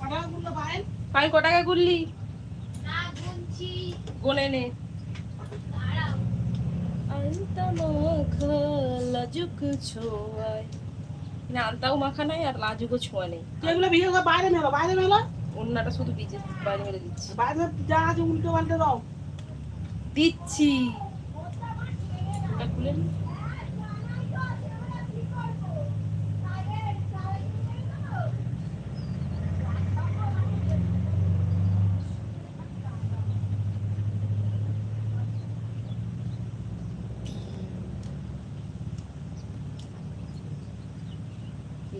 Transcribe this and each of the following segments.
পায়েল ক টাকা গুললি গোনে নে। লাজুক ছোঁয়ায় না আলতাও মাখা নাই আর লাজুকও ছোঁয়া নেই। এগুলো বিয়ে করে বাইরে মেলো বাইরে মেলো? অন্যটা শুধু বীজে বাইরে মেরে দিচ্ছি। বাইরে যা আছে উল্টো পাল্টে দাও। দিচ্ছি। খুলে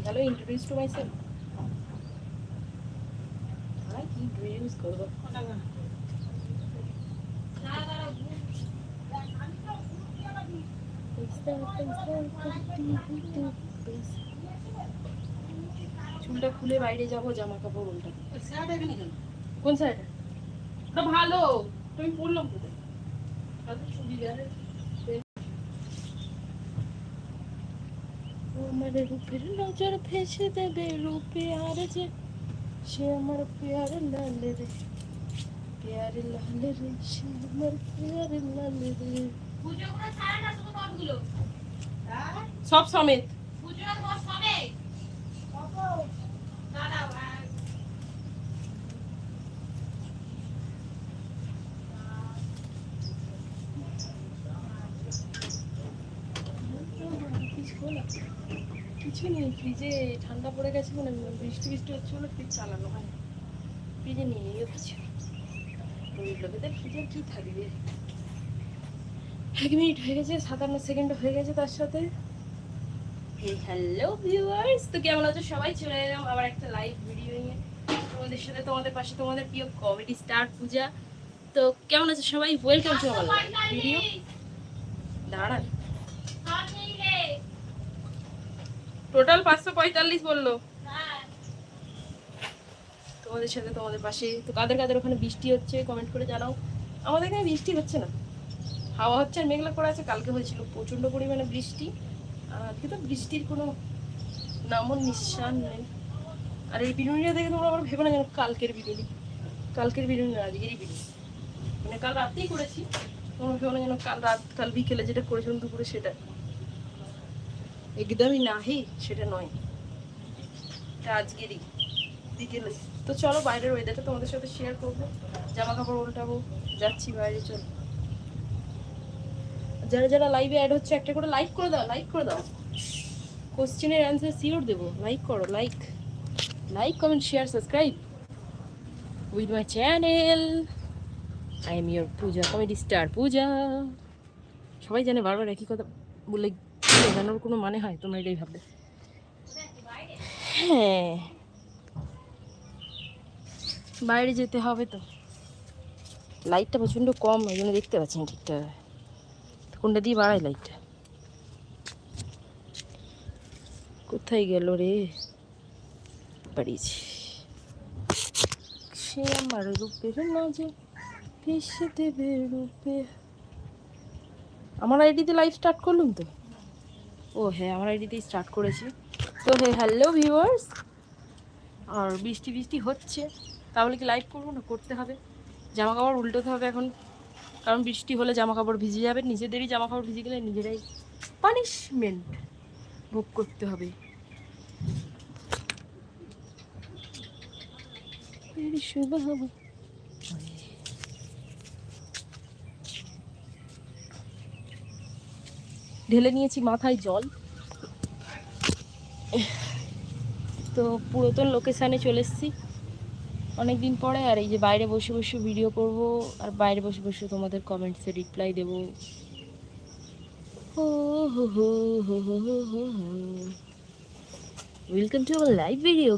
hello introduce to myself চুলটা খুলে বাইরে যাব জামা কাপড় উল্টা কোন সাইড ভালো। তুমি পড়লাম কোথায়? আমার রূপের নজর ফেসে দেবে রূপে আর যে সে আমার পেয়ার লাল রে পেয়ার লাল রে সে আমার পেয়ার লাল রে। সব সমেত। কিছু নেই, ফ্রিজে ঠান্ডা পড়ে গেছে মানে বৃষ্টি বৃষ্টি হচ্ছে বলে ফ্রিজ চালানো হয়। ফ্রিজে নিয়েও কিছু ওই লোকেদের ফ্রিজে কি থাকবে? এক মিনিট হয়ে গেছে, সাতান্ন সেকেন্ড হয়ে গেছে তার সাথে। হ্যালো ভিউয়ার্স তো কেমন আছো? সবাই চলে এলাম আবার একটা লাইভ ভিডিও নিয়ে। তোমাদের সাথে, তোমাদের পাশে, তোমাদের প্রিয় কমেডি স্টার পূজা। তো কেমন আছো সবাই? ওয়েলকাম টু আমার ভিডিও দাঁড়ান। টোটাল পাঁচশো পঁয়তাল্লিশ বলল। তোমাদের সাথে তোমাদের পাশে। তো কাদের কাদের ওখানে বৃষ্টি হচ্ছে কমেন্ট করে জানাও। আমাদের এখানে বৃষ্টি হচ্ছে না। হাওয়া হচ্ছে আর মেঘলা করে আছে, কালকে হয়েছিল প্রচণ্ড পরিমাণে বৃষ্টি। আর আজকে তো বৃষ্টির কোনো নামও নিঃসান নেই। আর এই বিনুনিটা দেখে তোমরা আবার ভেবে না যেন কালকের বিনুনি। কালকের বিনুনি না, আজকেরই বিনুনি। মানে কাল রাতেই করেছি। তোমরা ভেবে না যেন কাল রাত, কাল বিকেলে যেটা করেছিলাম দুপুরে সেটা। একদমই নাহি, সেটা নয়। এটা আজকেরই বিকেলে তো চলো বাইরের ওয়েদারটা তোমাদের সাথে শেয়ার করব জামা কাপড় উল্টাবো, যাচ্ছি বাইরে, চলো। যারা যারা লাইভে অ্যাড হচ্ছে, একটা করে লাইক করে দাও লাইক করে দাও। কোশ্চেনের অ্যান্সার সিওর দেবো। লাইক করো like like comment share subscribe with my channel I am your Puja comedy star Puja সবাই জানে বারবার একই কথা বলে জানার কোনো মানে হয়? তোমরা এটাই ভাববে। হ্যাঁ। বাইরে যেতে হবে তো। লাইটটা প্রচণ্ড কম ওই জন্য দেখতে পাচ্ছি না ঠিকঠাক কোনটা দিয়ে বাড়াই লাইটটা কোথায় গেল রে? বাড়িয়েছি। সে আমার রূপের মাঝে ভেসে দেবে রূপে। আমার আইডিতে লাইভ স্টার্ট করলুম তো? ও হ্যাঁ আমার আইডিতেই স্টার্ট করেছি। তো হ্যাঁ হ্যালো ভিউয়ার্স আর বৃষ্টি বৃষ্টি হচ্ছে। তাহলে কি লাইভ করব না? করতে হবে। জামা কাপড় উল্টোতে হবে এখন। কারণ বৃষ্টি হলে জামা কাপড় ভিজে যাবে। নিজেদেরই জামা কাপড় ভিজে গেলে নিজেরাই পানিশমেন্ট ভোগ করতে হবে। শুভ হবে। ঢেলে নিয়েছি মাথায় জল। তো পুরাতন লোকেশানে চলে এসেছি। অনেক দিন পরে আর এই যে বাইরে বসে বসে ভিডিও করব, আর বাইরে বসে বসে তোমাদের কমেন্টসে reply Dev. Welcome to our live video